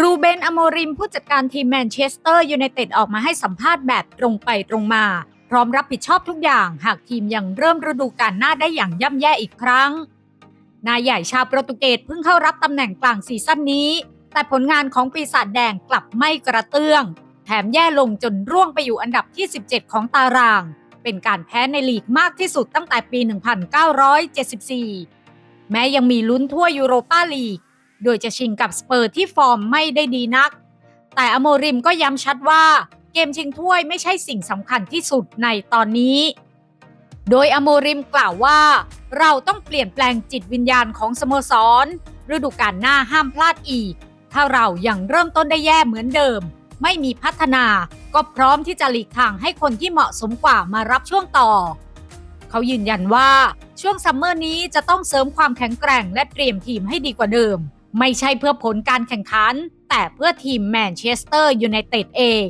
รูเบน อโมริม ผู้จัดการทีมแมนเชสเตอร์ยูไนเต็ดออกมาให้สัมภาษณ์แบบตรงไปตรงมา พร้อมรับผิดชอบทุกอย่าง หากทีมยังเริ่มฤดูกาลหน้าได้อย่างย่ำแย่อีกครั้ง นายใหญ่ชาวโปรตุเกสเพิ่งเข้ารับตำแหน่งกลางซีซั่นนี้ แต่ผลงานของปีศาจแดงกลับไม่กระเตื้อง แถมแย่ลงจนร่วงไปอยู่อันดับที่ 17 ของตาราง เป็นการแพ้ในลีกมากที่สุดตั้งแต่ปี 1974 แม้ยังมีลุ้นทั่วยูโรปาลีก โดยจะชิงกับสเปอร์ที่ฟอร์มไม่ได้ดีนัก แต่อโมริมก็ย้ำชัดว่าเกมชิงถ้วยไม่ใช่สิ่งสำคัญที่สุดในตอนนี้ โดยอโมริมกล่าวว่า เราต้องเปลี่ยนแปลงจิตวิญญาณของสโมสร ฤดูกาลหน้าห้ามพลาดอีก ถ้าเรายังเริ่มต้นได้แย่เหมือนเดิม ไม่มีพัฒนาก็พร้อมที่จะหลีกทางให้คนที่เหมาะสมกว่ามารับช่วงต่อ เขายืนยันว่าช่วงซัมเมอร์นี้จะต้องเสริมความแข็งแกร่งและเตรียมทีมให้ดีกว่าเดิม ไม่ใช่เพื่อผลการแข่งขัน แต่เพื่อทีมแมนเชสเตอร์ยูไนเต็ดเอง